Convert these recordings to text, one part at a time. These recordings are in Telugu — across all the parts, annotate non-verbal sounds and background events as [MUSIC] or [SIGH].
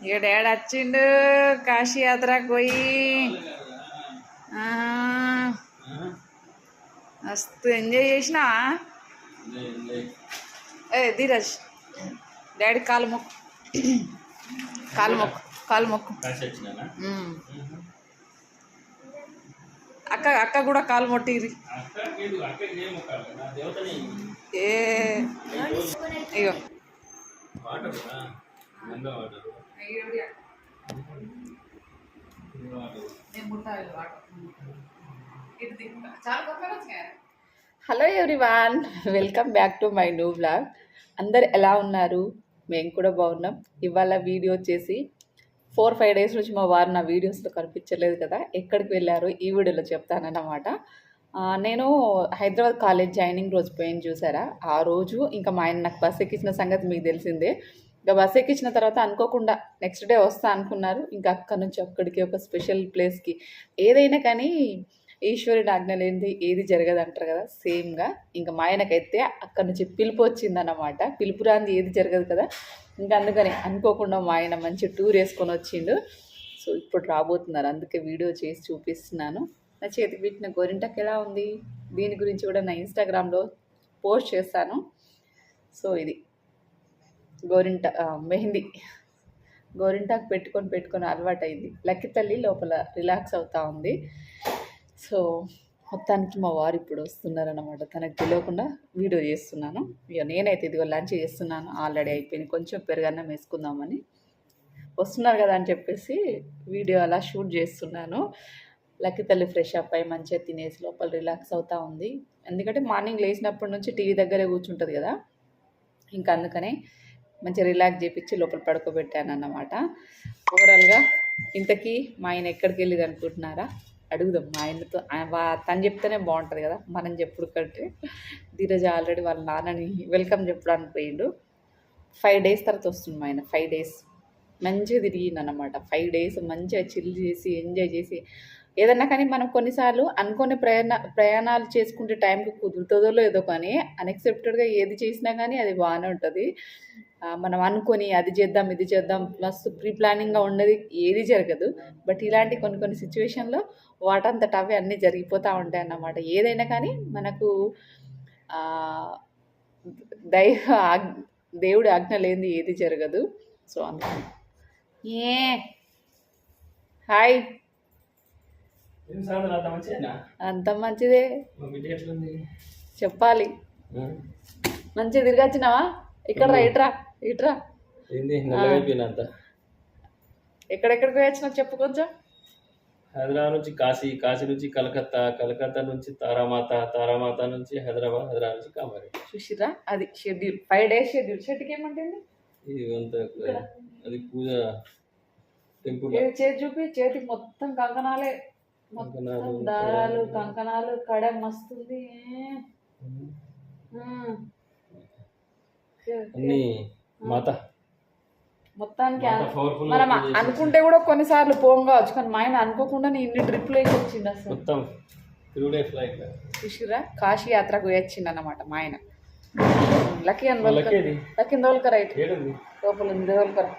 ఇక డాడీ వచ్చిండు కాశీ యాత్రకు పోయి ఆ, మస్తు ఎంజాయ్ చేసినా ఏ ధీరజ్ డాడీ కాలు మొక్కు. కాలు మొక్కు కాలు మొక్కు. అక్క అక్క కూడా కాలు మొట్టిరి ఏ ఇగో. Water water hello everyone welcome back to my new vlog అందరు ఎలా ఉన్నారు? మేము కూడా బాగున్నాం. ఇవాళ వీడియో వచ్చేసి ఫోర్ ఫైవ్ డేస్ నుంచి మా వారు నా వీడియోస్లో కనిపించలేదు కదా ఎక్కడికి వెళ్ళారు ఈ వీడియోలో చెప్తానన్నమాట. నేను హైదరాబాద్ కాలేజ్ జాయినింగ్ రోజు పోయింది చూసారా? ఆ రోజు ఇంకా మా ఆయన నాకు బస్ ఎక్కించిన సంగతి మీకు తెలిసిందే. ఇంకా బస్ ఎక్కించిన తర్వాత అనుకోకుండా నెక్స్ట్ డే వస్తా అనుకున్నారు. ఇంకా అక్కడి నుంచి అక్కడికి ఒక స్పెషల్ ప్లేస్కి ఏదైనా కానీ ఈశ్వరుడు ఆజ్ఞ లేనిది ఏది జరగదు అంటారు కదా సేమ్గా ఇంకా మా ఆయనకైతే అక్కడ నుంచి పిలుపు వచ్చిందన్నమాట. పిలుపు రాంది ఏది జరగదు కదా. ఇంకా అందుకని అనుకోకుండా మా ఆయన మంచి టూర్ వేసుకొని వచ్చిండు. సో ఇప్పుడు రాబోతున్నారు. అందుకే వీడియో చేసి చూపిస్తున్నాను. నా చేతికి పెట్టిన గోరింటకు ఎలా ఉంది? దీని గురించి కూడా నా ఇన్స్టాగ్రామ్లో పోస్ట్ చేస్తాను. సో ఇది. గోరింట మెహందీ. గోరింటాకు పెట్టుకొని పెట్టుకొని అలవాటైంది. లక్కి తల్లి లోపల రిలాక్స్ అవుతా ఉంది. సో మొత్తానికి మా వారు ఇప్పుడు వస్తున్నారనమాట తనకు తెలియకుండా వీడియో చేస్తున్నాను. ఇక నేనైతే ఇదిగో లంచ్ చేస్తున్నాను. ఆల్రెడీ అయిపోయింది. కొంచెం పెరుగన్నం వేసుకుందామని. వస్తున్నారు కదా అని చెప్పేసి వీడియో అలా షూట్ చేస్తున్నాను. లక్కి తల్లి ఫ్రెష్ అప్ అయ్యి మంచిగా తినేసి లోపల రిలాక్స్ అవుతా ఉంది. ఎందుకంటే మార్నింగ్ లేచినప్పటి నుంచి టీవీ దగ్గరే కూర్చుంటుంది కదా. ఇంకా అందుకనే మంచిగా రిలాక్స్ చేపించి లోపల పడుకోబెట్టాను అన్నమాట. ఓవరాల్గా ఇంతకీ మా ఆయన ఎక్కడికి వెళ్ళేది అనుకుంటున్నారా? అడుగుదాం. మా ఆయనతో తను చెప్తేనే బాగుంటుంది కదా. మనం చెప్పుడు కంటే. ధీరజ్ ఆల్రెడీ వాళ్ళ నాన్నని వెల్కమ్ చెప్పడానికి పోయిండు. ఫైవ్ డేస్ తర్వాత వస్తుంది మా ఆయన. ఫైవ్ డేస్ మంచిగా తిరిగిందనమాట ఫైవ్ డేస్ మంచిగా చిల్ చేసి ఎంజాయ్ చేసి ఏదన్నా కానీ మనం కొన్నిసార్లు అనుకోని ప్రయాణ ప్రయాణాలు చేసుకుంటే టైంకి కుదురుతుందో లేదో కానీ అన్ఎక్సెప్టెడ్గా ఏది చేసినా కానీ అది బాగానే ఉంటుంది. మనం అనుకొని అది చేద్దాం ఇది చేద్దాం మస్తు ప్రీ ప్లానింగ్గా ఉన్నది ఏది జరగదు. బట్ ఇలాంటి కొన్ని కొన్ని సిచ్యువేషన్లో వాటంతట అవే అన్నీ జరిగిపోతూ ఉంటాయి అన్నమాట. ఏదైనా కానీ మనకు దైవ ఆగ్- దేవుడి ఆజ్ఞ లేనిది ఏది జరగదు. సో అందుకని. ఏ హాయ్. అంత మంచిదే. చెప్పాలి. మంచిగా తిరిగొచ్చినావా? ఇక్కడ రా ఇట్రా ఇట్రా ఎక్కడెక్కడికి పోయి వచ్చినావు చెప్పు కొంచెం. హైదరాబాద్ నుంచి కాశీ కాశీ నుంచి కలకత్తా కలకత్తా నుంచి తారామాత తారామాత నుంచి హైదరాబాద్ హైదరాబాద్ నుంచి కామారెడ్డి చూసిరా అది షెడ్యూల్. Five days schedule. షెడ్కి ఏమంటుంది? ఇది అంత అది పూజ టెంపుల్. చేతి చూపి చేతికి మొత్తం కంకణాలే. మొత్తం కంకణాలు, దారాలు కంకణాలు కడ మస్తుంది. మాత. మొత్తానికి మనం అనుకుంటే కూడా కొన్నిసార్లు పోం కావచ్చు కానీ మా ఆయన అనుకోకుండా ఇన్ని ట్రిప్లు వేసి వచ్చింది అసలు. మొత్తం. త్రీ డే ఫ్లైట్ చూసిరా కాశీ యాత్రకు వేయించింది అన్నమాట మా ఆయన. లక్కీ అని? లక్కీ దోల్కర్ రైట్. ఏడుంది? లోపల ఉంది దోల్కర్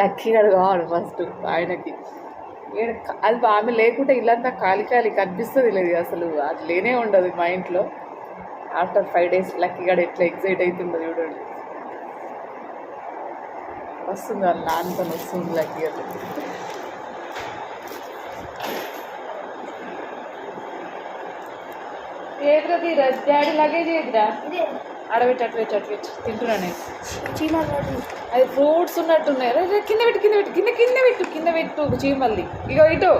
లక్కీ గడు కావాలి ఫస్ట్ ఆయనకి. అది ఆమె లేకుంటే ఇల్లంతా ఖాళీ ఖాళీ కనిపిస్తుంది లేదు అసలు. అది లేనే ఉండదు మా ఇంట్లో. ఆఫ్టర్ ఫైవ్ డేస్ లక్కీ గడు ఎట్లా ఎగ్జైట్ అవుతుందో చూడండి. వస్తుంది వాళ్ళ నాన్నతో వస్తుంది లక్కీ గడు. ఏదిరా తీరా డాడీ లగేజ్ ఏదిరా అడబెట్టి అటు పెట్టి అటు పెట్టి తింటున్నా నేను. అది ఫ్రూట్స్ ఉన్నట్టున్నాయి. కింద పెట్టు కింద పెట్టు కింద కింద పెట్టు కింద పెట్టు చీమల్ది ఇగో ఇటు.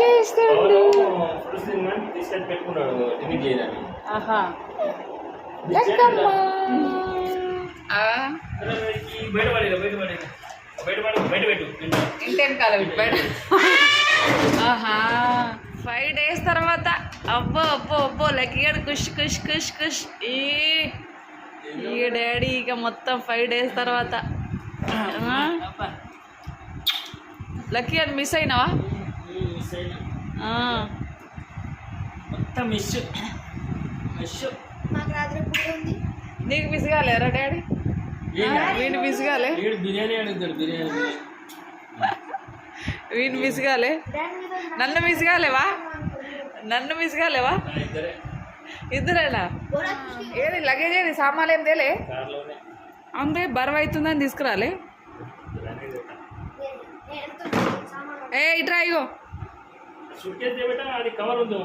చేస్తాడు ఆహా. లక్కమ్మ. ఆ, బయట పడి బయట పడి బయట పడి బయట పెట్టు ఇంటి వెనకాల పెట్టు బయట. ఆహా. ఫైవ్ డేస్ తర్వాత అబ్బో అబ్బో అబ్బో లక్కీగాడు కుష్ కుష్ కుష్ కుష్. ఈ ఈ డాడీ ఇక మొత్తం ఫైవ్ డేస్ తర్వాత. లక్కీ అని మిస్ అయినావా? ఆ. మొత్తం మిస్ మిస్ నీకు పిసిగాలేరా డాడీ? వీడిని పిసిగాలే వీడు బిర్యానీ అడుగుతాడు బిర్యానీ. బిర్యానీ. వీడిని దాని మీద నన్ను పిసిగాలేవా నన్ను పిసిగాలేవా నా ఇద్దరే ఇద్దరేనా? ఏది లగేజ్ ఏది సామాన్లు ఏం తేలే? అంతే బరువు అవుతుందని తీసుకురాలే. ఏ ఇట్రా ఇగో. అది కవర్ ఉంది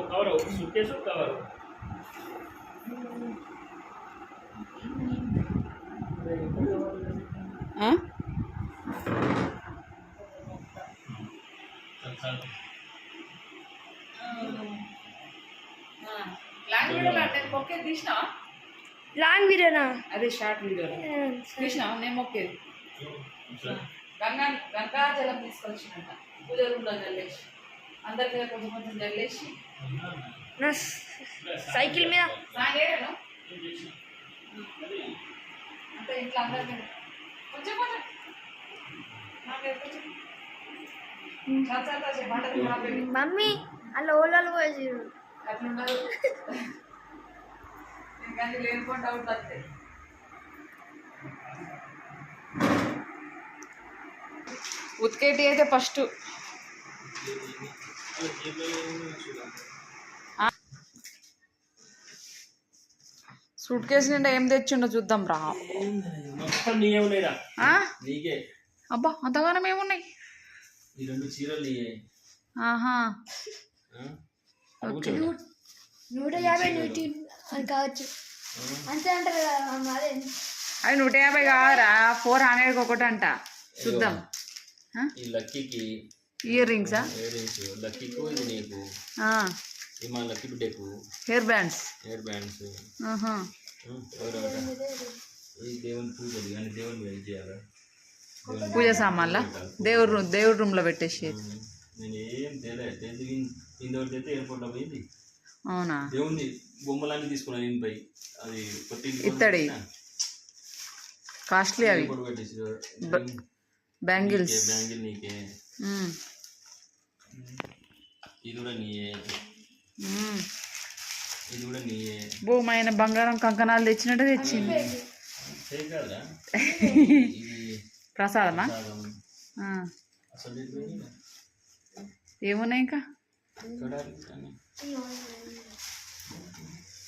కవర్ సూట్ కేసు కవర్ ఆ? లాంగ్ వీడియోనా? అదే షార్ట్ వీడియో తీసినావా? నేను మొక్కేది గంగా గంగాజలం తీసుకొచ్చినట్ట పూజ రూమ్లో జల్లేసి. అందరికి కొంచెం కొంచెం జల్లేసి. సైకిల్ మీద. అంటే ఇంట్లో అందరికి. కొంచెం కొంచెం. నాకే కొంచెం. మమ్మీ అలా ఓలాలు పోయి ఉతికేటి అయితే ఫస్ట్. సూట్ కేసు నిండా ఏం తెచ్చిండో చూద్దాం రా. అబ్బా అంతగానం ఏమున్నాయి? ఈ రెండు చీరలు ఆహా. నూట యాభై నూటి అని కావచ్చు. అంతే అంటారు అవి నూట యాభై కావరా? ఫోర్ హండ్రెడ్కి ఒకటి అంట చూద్దాం. ఈ లక్కీకి ఇయర్ రింగ్సా? Earrings. లక్కీకు ఇది నీకు? ఇది మా లక్కీ బిడ్డకు. Hair bands. Hair bands. ఆహా. ఈ దేవుని పూజలు కానీ దేవుని వెయిట్ చేయాలా పూజ సామాన్ల? దేవుడు రూమ్ దేవుడి రూమ్లో పెట్టేసి. అవునా? దేవుని బొమ్మలన్నీ తీసుకున్నాను నేను పోయి. అది కొత్త ఇంటి ఇత్తడి. కాస్ట్లీ అవి. బ్యాంగిల్స్. బ్యాంగిల్ నీకే. ఇది కూడా నీయే. ఇది కూడా నీయే. భూమైన బంగారం కంకణాలు తెచ్చినట్టు తెచ్చింది [LAUGHS] ప్రసాదమా. ఏమున్నాయి ఇంకా.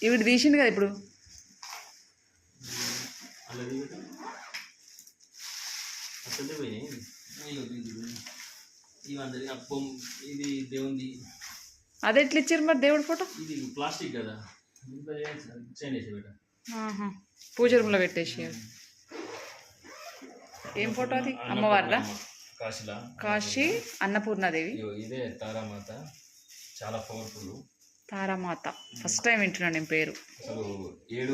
ఇవి తీసిండు కదా ఇప్పుడు. అది ఎట్లా ఇచ్చారు మరి దేవుడి ఫోటో? ఇది ప్లాస్టిక్ కదా. పూజ రూమ్లో పెట్టేసి ఏం ఫోటో అది? అమ్మవారిదా? కాశీలా కాశీ అన్నపూర్ణాదేవి. ఇదే తారామాత. చాలా పవర్ఫుల్ తారామాత. ఫస్ట్ టైం వింటున్నాను నేను పేరు. అసలు ఏడు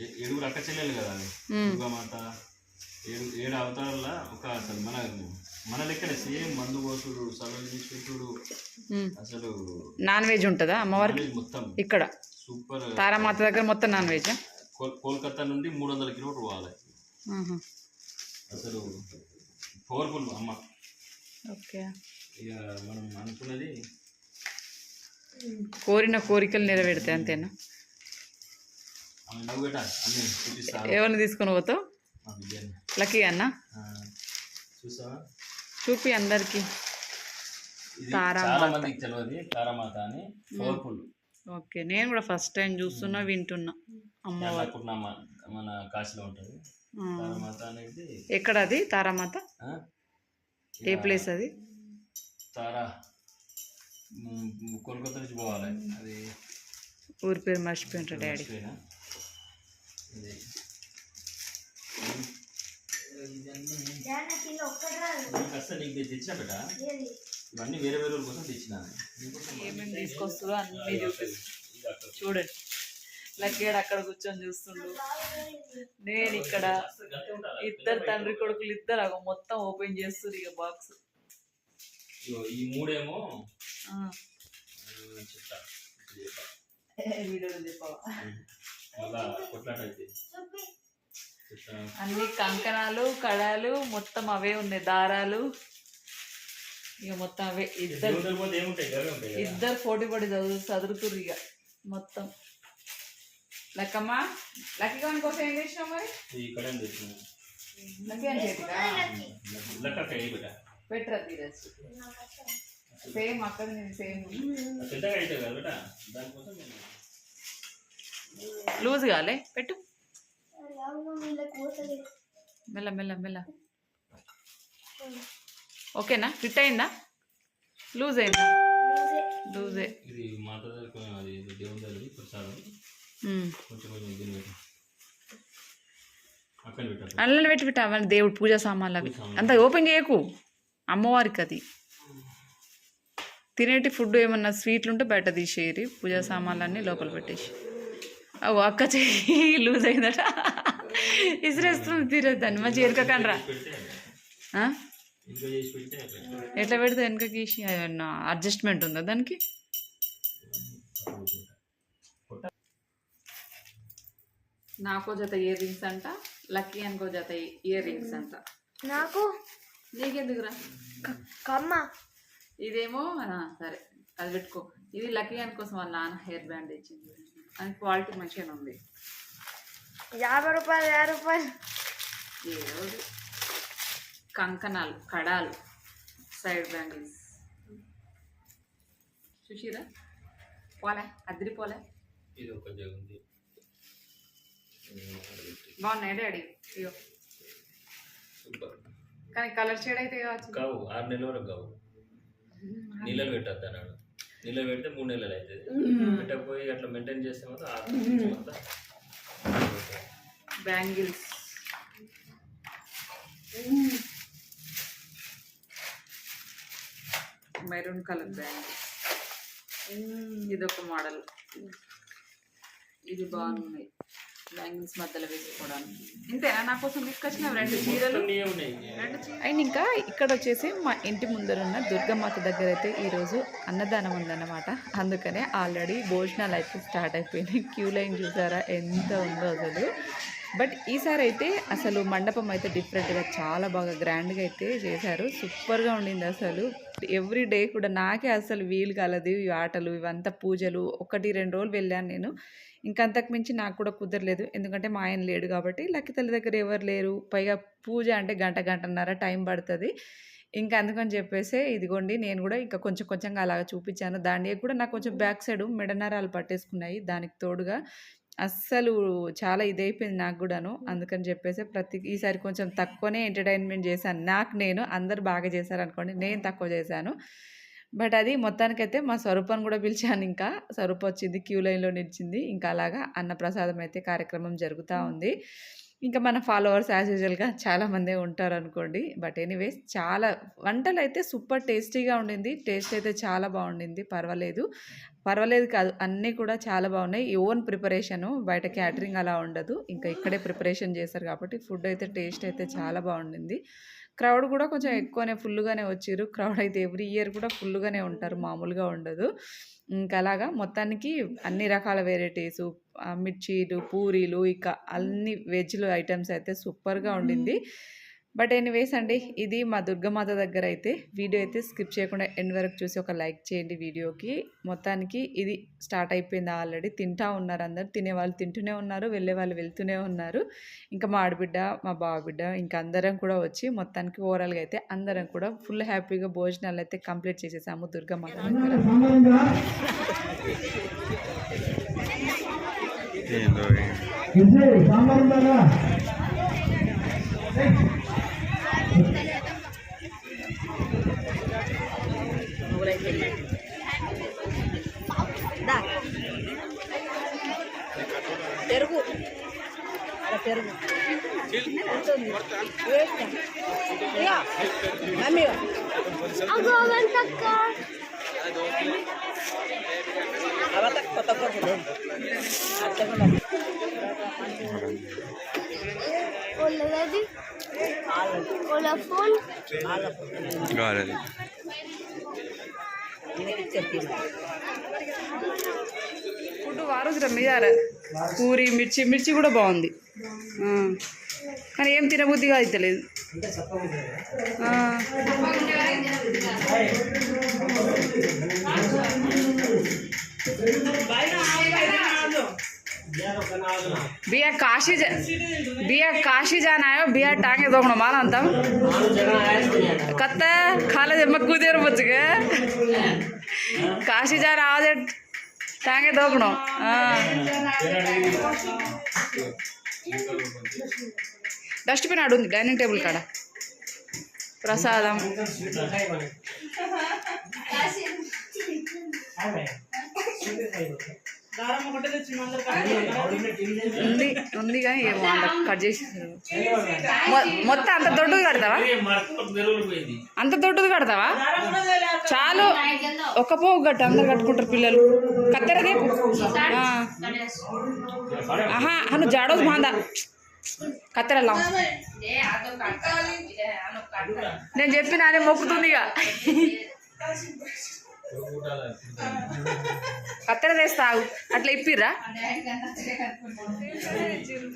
ఏ- ఏడుగురు అక్క చెల్లెలు కదా మ్మ్. దుర్గామాత. ఏడు ఏడు అవతారాల ఒక అసలు మన మన లెక్కనే సేమ్ మందు కోసుడు తీసుకుంటుడు. మ్మ్. అసలు నాన్ వెజ్ ఉంటుందా అమ్మవారికి? మొత్తం. ఇక్కడ. సూపర్ తారామాత దగ్గర మొత్తం నాన్ వెజ్ కోల్- కోల్కతా నుండి మూడు వందల కిలోమీటర్ పోవాలి. అసలు పవర్ఫుల్ అమ్మ. ఓకే. ఇక మనం అనుకున్నది కోరిన కోరికలు నెరవేరుతాయి అంతేనా? ఎవరిని తీసుకొని పోతావు? లక్కీ అన్న? చూపి అందరికి. ఇది తారామాత. చాలా మందికి తెలియదు తారామాత అని. Powerful okay. నేను కూడా ఫస్ట్ టైం చూస్తున్నా వింటున్నా. అన్నపూర్ణమ్మ మన కాశీలో ఉంటుంది. ఎక్కడ అది తారామాత? ఆ, ఏ ప్లేస్ అది? తారా. కోల్కతా నుంచి పోవాలి. అది ఊరి పేరు మర్చిపోయింటా డాడీ. ఇవన్నీ వేరే వేరే కోసం తెచ్చిన ఏమేమి తీసుకొస్తుందో అన్నీ చూడండి. లక్కీడు అక్కడ కూర్చొని చూస్తుండు. నేను ఇక్కడ ఇద్దరు తండ్రి కొడుకులు ఇద్దరు అగో మొత్తం ఓపెన్ చేస్తుంది ఇక బాక్స్. ఈ మూడేమో అన్ని కంకణాలు కడాలు మొత్తం అవే ఉన్నాయి. దారాలు. ఇక మొత్తం అవే. ఇద్దరు ఇద్దరు పోటీ పడి చదువు చదువుతుర్రు ఇక. మొత్తం. లక్కమ్మ లక్కీ గౌన్ కోసం ఏం చేసినావు మరి? తెచ్చిన లక్కీ అని పెట్టరా తీరచ్చు సేమ్ అక్కడ నేను సేమ్ లూజ్ కాలే పెట్టు. మెల్ల మెల్ల మెల్ల. ఓకేనా? ఫిట్ అయిందా? లూజ్ అయిందా? లూజే కొంచెం కొంచెం దీన్ని పెట్టు. అక్కడ పెట్టాలి అల్లని పెట్టి. పెట్టు అవన్నీ దేవుడు పూజ సామాన్లు అవి అంత ఓపెన్ చేయకు. అమ్మవారికి అది. తినేటి ఫుడ్ ఏమన్నా స్వీట్లు ఉంటే బయట తీసేయరి పూజా సామాన్లన్నీ లోపల పెట్టేసి. ఓ అక్క చెయ్యి లూజ్ అయిందట. ఇసిరేస్తుంది తీరదు దాన్ని. మంచిగా ఎరకకండ్రా. ఎట్లా పెడితే వెనక గీసి ఏమన్నా అడ్జస్ట్మెంట్ ఉందా దానికి? నాకో జత ఇయర్ రింగ్స్ అంట లక్కీ అనుకో జత ఇయర్ రింగ్స్ అంట. నాకు? నీకెందుకురా? కమ్మ. ఇదేమో సరే అది పెట్టుకో. ఇది లక్కీ అని కోసం వాళ్ళ నాన్న హెయిర్ బ్యాండ్ ఇచ్చింది. అని క్వాలిటీ మంచిగానే ఉంది. యాభై రూపాయలు యాభై రూపాయలు. ఏదో. కంకణాలు కడాలు సైడ్ బ్యాంగిల్స్ చూసిరా? పోలే అద్దరి పోలే ఇది ఒక జగ ఉంది బాగున్నాయి డాడీ? ఇగో సూపర్. కానీ కలర్ షేడ్ అయితే కావచ్చు కావు ఆరు నెలల వరకు కావు. నీళ్ళలు పెట్టద్దు అన్నాడు. నీళ్ళలు పెడితే మూడు నెలలు అవుతుంది. పెట్టకపోయి అట్లా మెయింటైన్ చేస్తే మాత్రం ఆరు మొత్తం బ్యాంగిల్స్. Maroon colour bangles. ఇది ఒక మోడల్. ఇది బాగున్నాయి. బ్యాంగిల్స్ మధ్యలో వేసుకోవడానికి ఇంతేనా? నా కోసం తీసుకొచ్చిన రెండు చీరలు. అండ్ ఇంకా ఇక్కడ వచ్చేసి మా ఇంటి ముందర ఉన్న దుర్గమాత దగ్గర అయితే ఈరోజు అన్నదానం ఉందన్నమాట. అందుకనే ఆల్రెడీ భోజనాలు అయితే స్టార్ట్ అయిపోయినాయి. క్యూ లైన్ చూసారా? ఎంత ఉందో అసలు. బట్ ఈసారి అయితే అసలు మండపం అయితే డిఫరెంట్గా చాలా బాగా గ్రాండ్గా అయితే చేశారు. సూపర్గా ఉండింది అసలు. ఎవ్రీ డే కూడా నాకే అసలు వీలు కాలేదు. ఈ ఆటలు ఇవంతా పూజలు. ఒకటి రెండు రోజులు వెళ్ళాను నేను. ఇంకా అంతకు మించి నాకు కూడా కుదరలేదు. ఎందుకంటే మా ఆయన లేడు కాబట్టి. లక్కి తల్లి దగ్గర ఎవరు లేరు. పైగా పూజ అంటే గంట గంటన్నర టైం పడుతుంది. ఇంకా అందుకని చెప్పేసి ఇదిగోండి నేను కూడా ఇంకా కొంచెం కొంచెంగా అలాగ చూపించాను. దాని కూడా నాకు కొంచెం బ్యాక్ సైడ్ మెడనరాలు పట్టేసుకున్నాయి. దానికి తోడుగా అస్సలు చాలా ఇదైపోయింది నాకు కూడాను. అందుకని చెప్పేసి ప్రతి ఈసారి కొంచెం తక్కువనే ఎంటర్టైన్మెంట్ చేశాను. నాకు నేను అందరు బాగా చేశారు అనుకోండి నేను తక్కువ చేశాను. బట్ అది మొత్తానికైతే మా స్వరూపాన్ని కూడా పిలిచాను ఇంకా. స్వరూప వచ్చింది క్యూ లైన్లో నిలిచింది. ఇంకా అలాగా అన్నప్రసాదం అయితే కార్యక్రమం జరుగుతూ ఉంది. ఇంకా మన ఫాలోవర్స్ యాజ్ యూజువల్గా చాలామందే ఉంటారు అనుకోండి. బట్ ఎనీవేస్ చాలా వంటలు అయితే సూపర్ టేస్టీగా ఉండింది. టేస్ట్ అయితే చాలా బాగుండింది. పర్వాలేదు. పర్వాలేదు కాదు అన్నీ కూడా చాలా బాగున్నాయి. ఓన్ ప్రిపరేషను బయట క్యాటరింగ్ అలా ఉండదు. ఇంకా ఇక్కడే ప్రిపరేషన్ చేస్తారు కాబట్టి ఫుడ్ అయితే టేస్ట్ అయితే చాలా బాగుండింది. క్రౌడ్ కూడా కొంచెం ఎక్కువనే ఫుల్గానే వచ్చిర్రు. క్రౌడ్ అయితే ఎవ్రీ ఇయర్ కూడా ఫుల్గానే ఉంటారు. మామూలుగా ఉండదు. ఇంకా అలాగా మొత్తానికి అన్ని రకాల వెరైటీసు మిర్చీలు పూరీలు ఇక అన్ని వెజ్లు ఐటమ్స్ అయితే సూపర్గా ఉండింది. బట్ ఎనీవేస్ అండి ఇది మా దుర్గమాత దగ్గర అయితే వీడియో అయితే స్కిప్ చేయకుండా ఎండ్ వరకు చూసి ఒక లైక్ చేయండి వీడియోకి. మొత్తానికి ఇది స్టార్ట్ అయిపోయింది ఆల్రెడీ. తింటా ఉన్నారు అందరు. తినేవాళ్ళు తింటూనే ఉన్నారు వెళ్ళే వాళ్ళు వెళ్తూనే ఉన్నారు. ఇంకా మా ఆడబిడ్డ మా బావబిడ్డ ఇంకా అందరం కూడా వచ్చి మొత్తానికి ఓవరాల్గా అయితే అందరం కూడా ఫుల్ హ్యాపీగా భోజనాలు అయితే కంప్లీట్ చేసేసాము దుర్గమాత దగ్గర. పెరుగు పెరుగు ఉంటుంది. వేస్తా. మమ్మీ గారది ఫుడ్ వారోజు రమ్మిదారా పూరి మిర్చి మిర్చి కూడా బాగుంది. కానీ ఏం తినబుద్ధిగా అయితే లేదు काशी बिया काशी जाना है बिया टांगे दोगुण माल अंतम कत्ते? खाले जब मक्कू देर बच गए। काशी जा रहा है टांगे दोगुण हाँ। डस्टबिन आ रही डाइनिंग टेबल का डा प्रसाद हम। ఉంది ఉంది కానీ ఏమో అంత కట్ చేసి మొత్తం అంత దొడ్డుది కడతావా? అంత దొడ్డుది కడతావా? చాలు. ఒక్క పోగు కట్టు అందరు కట్టుకుంటారు పిల్లలు. కత్తెరది? ఆ. ఆహా అను జాడోస్ బాందా కత్తెర లాం నేను చెప్పిన అదే మొక్కుతుంది ఇక. కత్తెర తెస్తావు. అట్లా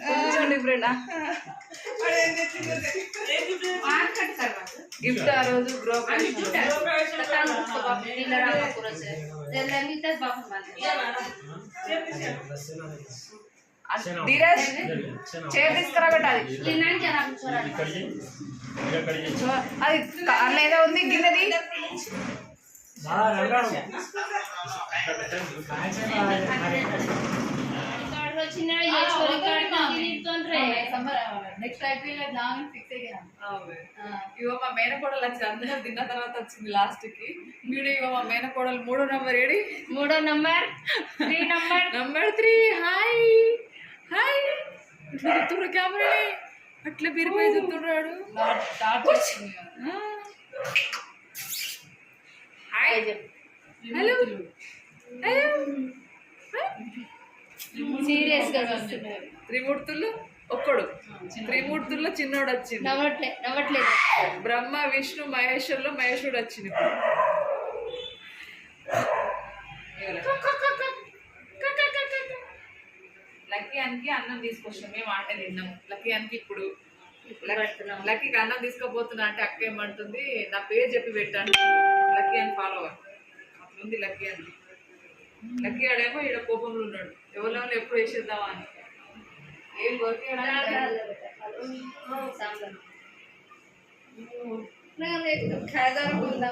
కొంచెం డిఫరెంట్ గిఫ్ట్ ఆ రోజు గ్రో ధీరజ్ చైర్ తీసుకురా పెట్టాలి అది అన్న ఏదో ఉంది గిన్నెది? నెక్స్ట్ అయిపోయి ఫిక్స్ అయ్యాను మా మేనకోడలు వచ్చింది అందరూ తిన్న తర్వాత వచ్చింది లాస్ట్కి వీడు ఇగో మా మేనకోడలు మూడో నంబర్ ఏడి మూడో number three number number three hi hi ఇట్లా చెప్తుండ్రు కెమెరాని అట్లా బిరిపోయి చెప్తున్నాడు హాయ్. హలో. హలో. సీరియస్గా వస్తున్నారు. త్రిమూర్తుల్లో ఒక్కడు. త్రిమూర్తుల్లో చిన్నోడు వచ్చింది నవ్వట్లే నవ్వట్లేదు. బ్రహ్మ విష్ణు మహేశ్వరులో మహేశ్వరుడు వచ్చింది. లక్కీ అన్కి అన్నం తీసుకొచ్చాం. మేము ఆట తిన్నాము లక్కీ అన్కి ఇప్పుడు లక్కీకి అన్నం తీసుకోపోతున్నా అంటే అక్క ఏమంటుంది? నా పేరు చెప్పి పెట్టాను లక్కీ అని ఫాలోవర్ అట్లుంది లక్కీ అని లక్కీ ఆడేమో ఈడ కోపంలో ఉన్నాడు ఎవరిలో ఎప్పుడు వేసేద్దామా అని ఏం వర్క్ ఖాజా